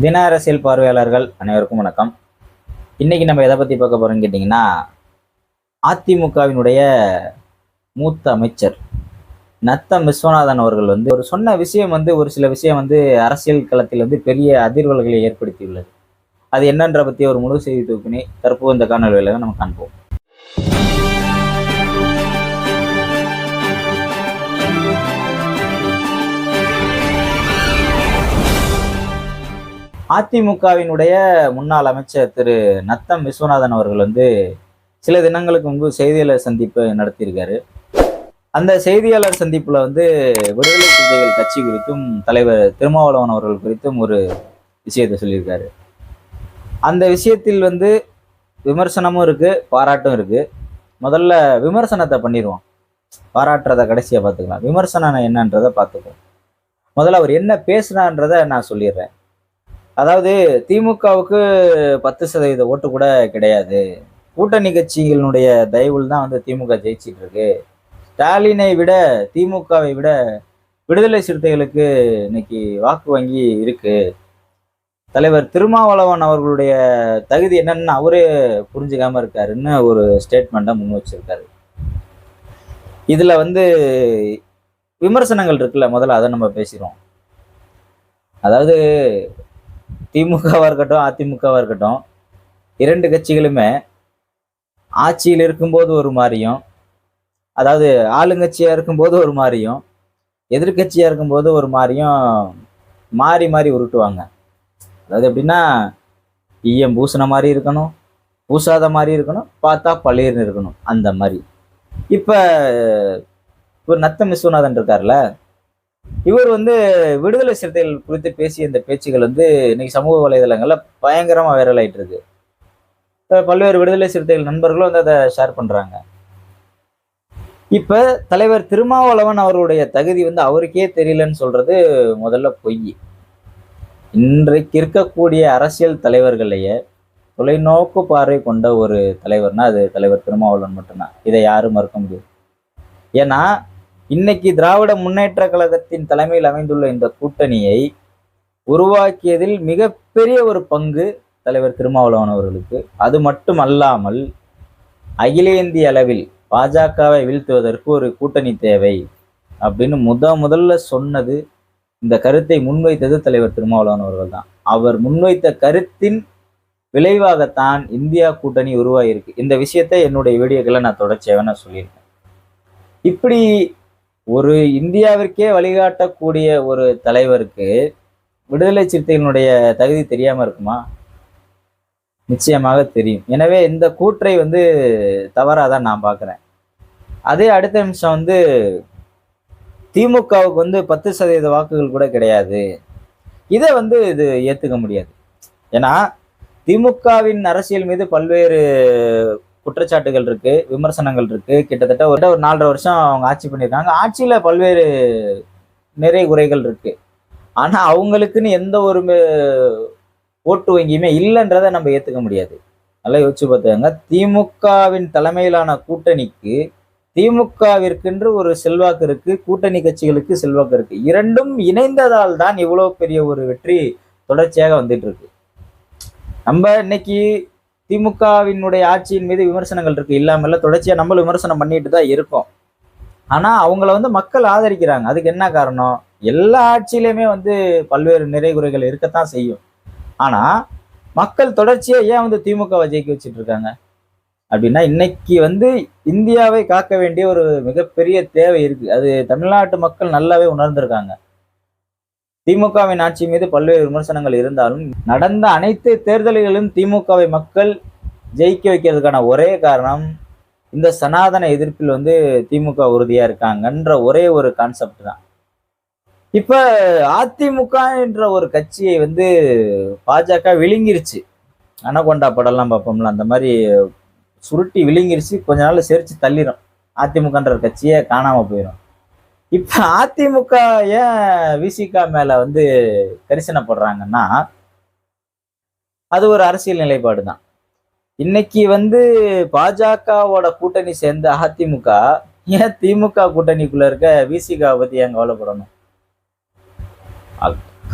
தின அரசியல் பார்வையாளர்கள் அனைவருக்கும் வணக்கம். இன்னைக்கு நம்ம எதை பற்றி பார்க்க போறோம்னு கேட்டிங்கன்னா அதிமுகவினுடைய மூத்த அமைச்சர் நத்தம் விஸ்வநாதன் அவர்கள் வந்து ஒரு சொன்ன விஷயம் வந்து ஒரு சில விஷயம் வந்து அரசியல் களத்தில் வந்து பெரிய அதிர்வல்களை ஏற்படுத்தியுள்ளது. அது என்னன்ற பற்றி ஒரு முழு செய்தி தொகுப்பினை தற்போது இந்த காணொலியில் நம்ம காண்போம். அதிமுகவினுடைய முன்னாள் அமைச்சர் திரு நத்தம் விஸ்வநாதன் அவர்கள் வந்து சில தினங்களுக்கு முன்பு செய்தியாளர் சந்திப்பு நடத்தியிருக்காரு. அந்த செய்தியாளர் சந்திப்பில் வந்து விடுதலை சிறுத்தைகள் கட்சி குறித்தும் தலைவர் திருமாவளவன் அவர்கள் குறித்தும் ஒரு விஷயத்தை சொல்லியிருக்காரு. அந்த விஷயத்தில் வந்து விமர்சனமும் இருக்குது பாராட்டும் இருக்குது முதல்ல விமர்சனத்தை பண்ணிடுவோம் பாராட்டுறதை கடைசியாக பார்த்துக்கலாம். விமர்சனம் என்னன்றதை பார்த்துக்குவோம் முதல்ல அவர் என்ன பேசுனான்றதை நான் சொல்லிடுறேன். அதாவது திமுகவுக்கு பத்து சதவீத ஓட்டு கூட கிடையாது. கூட்டணி கட்சிகளினுடைய தயவுல தான் வந்து திமுக ஜெயிச்சிட்டு இருக்கு. ஸ்டாலினை விட திமுகவை விட விடுதலை சிறுத்தைகளுக்கு இன்னைக்கு வாக்கு வங்கி இருக்கு. தலைவர் திருமாவளவன் அவர்களுடைய தகுதி என்னன்னு அவரே புரிஞ்சுக்காம இருக்காருன்னு ஒரு ஸ்டேட்மெண்ட்டை முன் வச்சிருக்காரு. இதுல வந்து விமர்சனங்கள் இருக்குல்ல முதல்ல அதை நம்ம பேசிடுவோம். அதாவது திமுகவாக இருக்கட்டும் அதிமுகவாக இருக்கட்டும் இரண்டு கட்சிகளுமே ஆட்சியில் இருக்கும்போது ஒரு மாதிரியும் அதாவது ஆளுங்கட்சியாக இருக்கும்போது ஒரு மாதிரியும் எதிர்கட்சியாக இருக்கும்போது ஒரு மாதிரியும் மாறி மாறி உருட்டுவாங்க. அதாவது எப்படின்னா ஈயம் பூசின மாதிரி இருக்கணும் பூசாத மாதிரி இருக்கணும் பார்த்தா பளிர்னு இருக்கணும் அந்த மாதிரி. இப்போ இப்போ நத்தம் விஸ்வநாதன் இருக்கார்ல இவர் வந்து விடுதலை சிறுத்தைகள் குறித்து பேசிய இந்த பேச்சுகள் வந்து இன்னைக்கு சமூக வலைதளங்கள்ல பயங்கரமா வைரல் ஆகிட்டு இருக்கு பல்வேறு விடுதலை சிறுத்தைகள் நண்பர்களும் வந்து அதை ஷேர் பண்றாங்க. இப்ப தலைவர் திருமாவளவன் அவருடைய தகுதி வந்து அவருக்கே தெரியலன்னு சொல்றது முதல்ல பொய். இன்றைக்கு இருக்கக்கூடிய அரசியல் தலைவர்களையே தொலைநோக்கு பார்வை கொண்ட ஒரு தலைவர்னா அது தலைவர் திருமாவளவன் மட்டும்தான். இதை யாரும் மறுக்க முடியாது. ஏன்னா இன்னைக்கு திராவிட முன்னேற்ற கழகத்தின் தலைமையில் அமைந்துள்ள இந்த கூட்டணியை உருவாக்கியதில் மிகப்பெரிய ஒரு பங்கு தலைவர் திருமாவளவன் அவர்களுக்கு. அது மட்டும் அல்லாமல் அகில இந்திய அளவில் பாஜகவை வீழ்த்துவதற்கு ஒரு கூட்டணி தேவை அப்படின்னு முத முதல்ல சொன்னது இந்த கருத்தை முன்வைத்தது தலைவர் திருமாவளவன் அவர்கள் தான் அவர் முன்வைத்த கருத்தின் விளைவாகத்தான் இந்தியா கூட்டணி உருவாகியிருக்கு. இந்த விஷயத்தை என்னுடைய வீடியோக்களை நான் தொடர்ச்சியாக நான் சொல்லியிருக்கேன். இப்படி ஒரு இந்தியாவிற்கே வழிகாட்டக்கூடிய ஒரு தலைவருக்கு விடுதலை சிறுத்தைகளுடைய தகுதி தெரியாம இருக்குமா? நிச்சயமாக தெரியும். எனவே இந்த கூற்றை வந்து தவறாக தான் நான் பார்க்குறேன். அதே அடுத்த நிமிஷம் வந்து திமுகவுக்கு வந்து பத்து சதவீத வாக்குகள் கூட கிடையாது. இதை வந்து இது ஏற்றுக்க முடியாது. ஏன்னா திமுகவின் அரசியல் மீது பல்வேறு குற்றச்சாட்டுகள் இருக்கு விமர்சனங்கள் இருக்கு. கிட்டத்தட்ட ஒரு ஒரு நாலரை வருஷம் அவங்க ஆட்சி பண்ணியிருக்காங்க. ஆட்சியில பல்வேறு நிறை குறைகள் இருக்கு. ஆனா அவங்களுக்குன்னு எந்த ஒரு ஓட்டு வங்கியுமே இல்லைன்றதை நம்ம ஏத்துக்க முடியாது. நல்லா யோசிச்சு பார்த்துக்கோங்க திமுகவின் தலைமையிலான கூட்டணிக்கு திமுகவிற்கென்று ஒரு செல்வாக்கு இருக்கு கூட்டணி கட்சிகளுக்கு செல்வாக்கு இருக்கு. இரண்டும் இணைந்ததால் தான் இவ்வளவு பெரிய ஒரு வெற்றி தொடர்ச்சியாக வந்துட்டு இருக்கு. நம்ம இன்னைக்கு திமுகவினுடைய ஆட்சியின் மீது விமர்சனங்கள் இருக்கு. இல்லாமல தொடர்ச்சியாக நம்மளும் விமர்சனம் பண்ணிட்டு தான் இருக்கோம். ஆனால் அவங்கள வந்து மக்கள் ஆதரிக்கிறாங்க. அதுக்கு என்ன காரணம்? எல்லா ஆட்சியிலையுமே வந்து பல்வேறு நிறை குறைகள் இருக்கத்தான் செய்யும். ஆனால் மக்கள் தொடர்ச்சியாக ஏன் வந்து திமுகவை ஜெயிக்க வச்சுட்டு இருக்காங்க? அப்படின்னா இன்னைக்கு வந்து இந்தியாவை காக்க வேண்டிய ஒரு மிகப்பெரிய தேவை இருக்குது அது தமிழ்நாட்டு மக்கள் நல்லாவே உணர்ந்திருக்காங்க. திமுகவின் ஆட்சி மீது பல்வேறு விமர்சனங்கள் இருந்தாலும் நடந்த அனைத்து தேர்தல்களிலும் திமுகவை மக்கள் ஜெயிக்க வைக்கிறதுக்கான ஒரே காரணம் இந்த சனாதன எதிர்ப்பில் வந்து திமுக உறுதியா இருக்காங்கன்ற ஒரே ஒரு கான்செப்ட் தான். இப்போ அதிமுக என்ற ஒரு கட்சியை வந்து பாஜக விழுங்கிருச்சு. அனகொண்டா படம்லாம் பார்ப்போம்ல அந்த மாதிரி சுருட்டி விழுங்கிருச்சு. கொஞ்ச நாள் செரிச்சு தள்ளிடும் அதிமுகன்ற கட்சியை கட்சியே போயிடும் இப்ப அதிமுக ஏன் விசிகா மேல வந்து கரிசனப்படுறாங்கன்னா அது ஒரு அரசியல் நிலைப்பாடு தான் இன்னைக்கு வந்து பாஜகவோட கூட்டணி சேர்ந்த அதிமுக ஏன் திமுக கூட்டணிக்குள்ள இருக்க விசிகா பத்தி ஏன் கவலைப்படணும்?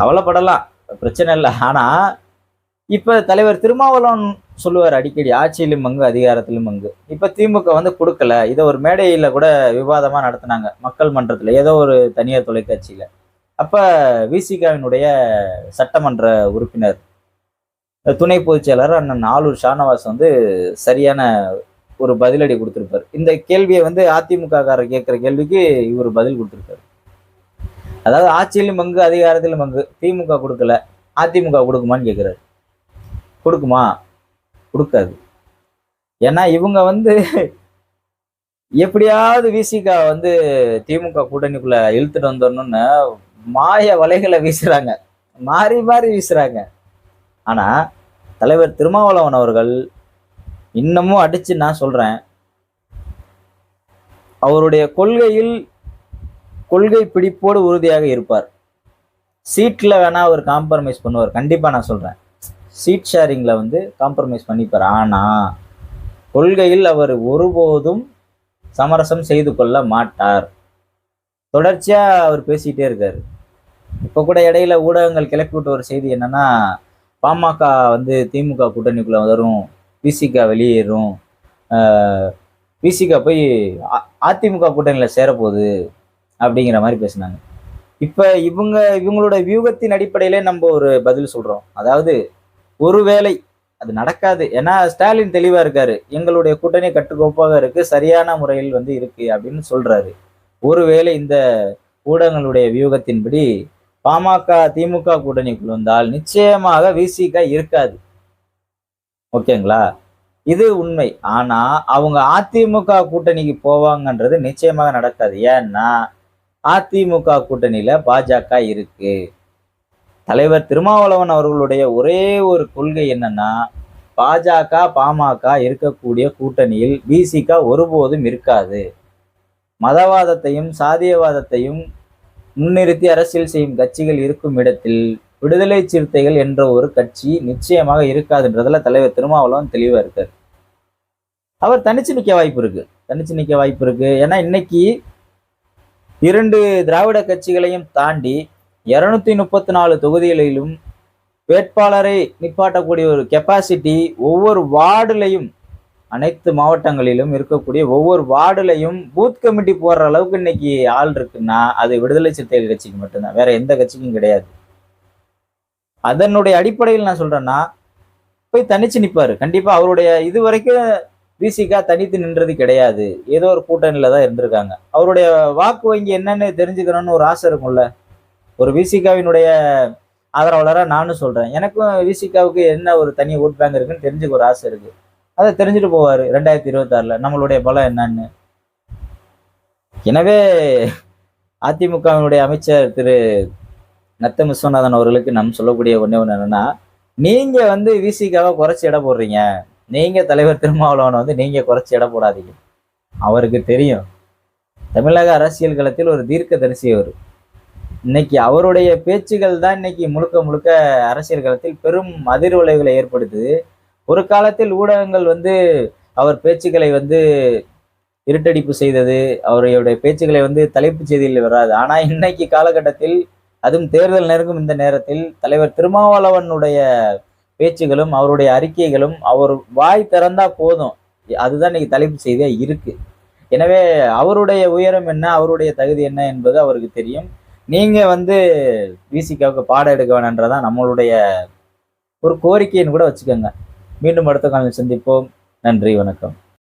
கவலைப்படலாம் பிரச்சனை இல்லை. ஆனா இப்ப தலைவர் திருமாவளவன் சொல்லுவார் அடிக்கடி ஆட்சியிலும் பங்கு அதிகாரத்திலும் பங்கு இப்போ திமுக வந்து கொடுக்கல. இதை ஒரு மேடையில் கூட விவாதமாக நடத்தினாங்க மக்கள் மன்றத்தில் ஏதோ ஒரு தனியார் தொலைக்காட்சியில். அப்போ விசிகாவினுடைய சட்டமன்ற உறுப்பினர் துணை பொதுச்செயலாளர் அண்ணன் ஆலூர் ஷானவாஸ் வந்து சரியான ஒரு பதிலடி கொடுத்துருப்பார். இந்த கேள்வியை வந்து அதிமுகக்காரர் கேட்குற கேள்விக்கு இவர் பதில் கொடுத்திருக்காரு. அதாவது ஆட்சியிலும் பங்கு அதிகாரத்திலும் பங்கு திமுக கொடுக்கல அதிமுக கொடுக்குமான்னு கேட்குறாரு. கொடுக்குமா? கொடுக்காது. ஏன்னா இவங்க வந்து எப்படியாவது விசிகா வந்து திமுக கூட்டணிக்குள்ள இழுத்துட்டு வந்துடணும்னு மாய வலைகளை வீசுறாங்க. மாறி மாறி வீசுறாங்க. ஆனா தலைவர் திருமாவளவன் அவர்கள் இன்னமும் அடிச்சு நான் சொல்றேன் அவருடைய கொள்கையில் கொள்கை பிடிப்போடு உறுதியாக இருப்பார். சீட்ல வேணா அவர் காம்ப்ரமைஸ் பண்ணுவார். கண்டிப்பாக நான் சொல்றேன். சீட் ஷேரிங்கில் வந்து காம்ப்ரமைஸ் பண்ணிப்பார். ஆனா கொள்கையில் அவர் ஒருபோதும் சமரசம் செய்து கொள்ள மாட்டார். தொடர்ச்சியாக அவர் பேசிகிட்டே இருக்கார். இப்போ கூட இடையில ஊடகங்கள் கிளப்பி விட்ட ஒரு செய்தி என்னென்னா பாமக வந்து திமுக கூட்டணிக்குள்ளே வரும் பிசிகா வெளியேறும் பிசிகா போய் அ- அதிமுக கூட்டணியில் சேரப்போகுது அப்படிங்கிற மாதிரி பேசினாங்க. இப்போ இவங்க இவங்களோட வியூகத்தின் அடிப்படையிலே நம்ம ஒரு பதில் சொல்கிறோம் அதாவது ஒருவேளை அது நடக்காது. ஏன்னா ஸ்டாலின் தெளிவா இருக்காரு. எங்களுடைய கூட்டணி கட்டுக்கோப்பாக இருக்கு சரியான முறையில் வந்து இருக்கு அப்படின்னு சொல்றாரு. ஒருவேளை இந்த ஊடகங்களுடைய வியூகத்தின்படி பாமக திமுக கூட்டணிக்குள் வந்தால் நிச்சயமாக விசிக இருக்காது. ஓகேங்களா? இது உண்மை. ஆனா அவங்க அதிமுக கூட்டணிக்கு போவாங்கன்றது நிச்சயமாக நடக்காது. ஏன்னா அதிமுக கூட்டணியில பாஜக இருக்கு. தலைவர் திருமாவளவன் அவர்களுடைய ஒரே ஒரு கொள்கை என்னன்னா பாஜக பாமக இருக்கக்கூடிய கூட்டணியில் பிசிக ஒருபோதும் இருக்காது. மதவாதத்தையும் சாதியவாதத்தையும் முன்னிறுத்தி அரசியல் செய்யும் கட்சிகள் இருக்கும் இடத்தில் விடுதலை சிறுத்தைகள் என்ற ஒரு கட்சி நிச்சயமாக இருக்காதுன்றதுல தலைவர் திருமாவளவன் தெளிவாக இருக்கார். அவர் தனிச்சு நிற்க வாய்ப்பு இருக்கு. தனிச்சு நிற்க வாய்ப்பு இருக்கு. ஏன்னா இன்னைக்கு இரண்டு திராவிட கட்சிகளையும் தாண்டி இரநூத்தி முப்பத்தி நாலு தொகுதிகளிலும் வேட்பாளரை நிப்பாட்டக்கூடிய ஒரு கெப்பாசிட்டி ஒவ்வொரு வார்டுலையும் அனைத்து மாவட்டங்களிலும் இருக்கக்கூடிய ஒவ்வொரு வார்டுலையும் பூத் கமிட்டி போடுற அளவுக்கு இன்னைக்கு ஆள் இருக்குன்னா அது விடுதலை சிறுத்தைகள் கட்சிக்கு மட்டும்தான். வேற எந்த கட்சிக்கும் கிடையாது. அதனுடைய அடிப்படையில் நான் சொல்றேன்னா போய் தனிச்சு நிற்பாரு கண்டிப்பா அவருடைய இது வரைக்கும் விசிகா தனித்து நின்றது கிடையாது. ஏதோ ஒரு கூட்டணியில தான் இருந்திருக்காங்க. அவருடைய வாக்கு வங்கி என்னன்னு தெரிஞ்சுக்கணும்னு ஒரு ஆசை இருக்கும்ல. ஒரு விசிகாவினுடைய ஆதரவாளரா நானும் சொல்றேன். எனக்கும் விசிகாவுக்கு என்ன ஒரு தனி ஓட் பேங்க் இருக்குன்னு தெரிஞ்சுக்க ஒரு ஆசை இருக்கு. அதை தெரிஞ்சுட்டு போவாரு ரெண்டாயிரத்தி இருபத்தாறுல. நம்மளுடைய பலம் என்னன்னு. எனவே அதிமுகவினுடைய அமைச்சர் திரு நத்த விஸ்வநாதன் அவர்களுக்கு நம் சொல்லக்கூடிய ஒண்ணே ஒன்று என்னன்னா நீங்க வந்து விசிகாவை குறைச்சி இட போடுறீங்க. நீங்க தலைவர் திருமாவளவனை வந்து நீங்க குறைச்சி இட போடாதீங்க. அவருக்கு தெரியும். தமிழக அரசியல் களத்தில் ஒரு தீர்க்கதரிசி அவர். இன்னைக்கு அவருடைய பேச்சுகள் தான் இன்னைக்கு முழுக்க முழுக்க அரசியல் களத்தில் பெரும் அதிர்வலைகளை ஏற்படுத்துது. ஒரு காலத்தில் ஊடகங்கள் வந்து அவர் பேச்சுக்களை வந்து இருட்டடிப்பு செய்தது அவருடைய பேச்சுக்களை வந்து தலைப்புச் செய்தியில் வராது. ஆனால் இன்னைக்கு காலகட்டத்தில் அதுவும் தேர்தல் நெருங்கும் இந்த நேரத்தில் தலைவர் திருமாவளவனுடைய பேச்சுகளும் அவருடைய அறிக்கைகளும் அவர் வாய் திறந்தா போதும். அதுதான் இன்னைக்கு தலைப்பு செய்தியாக இருக்கு. எனவே அவருடைய உயரம் என்ன அவருடைய தகுதி என்ன என்பது அவருக்கு தெரியும். நீங்கள் வந்து விசிகாவுக்கு பாடம் எடுக்க வேணான்றதான் நம்மளுடைய ஒரு கோரிக்கைன்னு கூட வச்சுக்கோங்க. மீண்டும் அடுத்த காலம் சந்திப்போம். நன்றி வணக்கம்.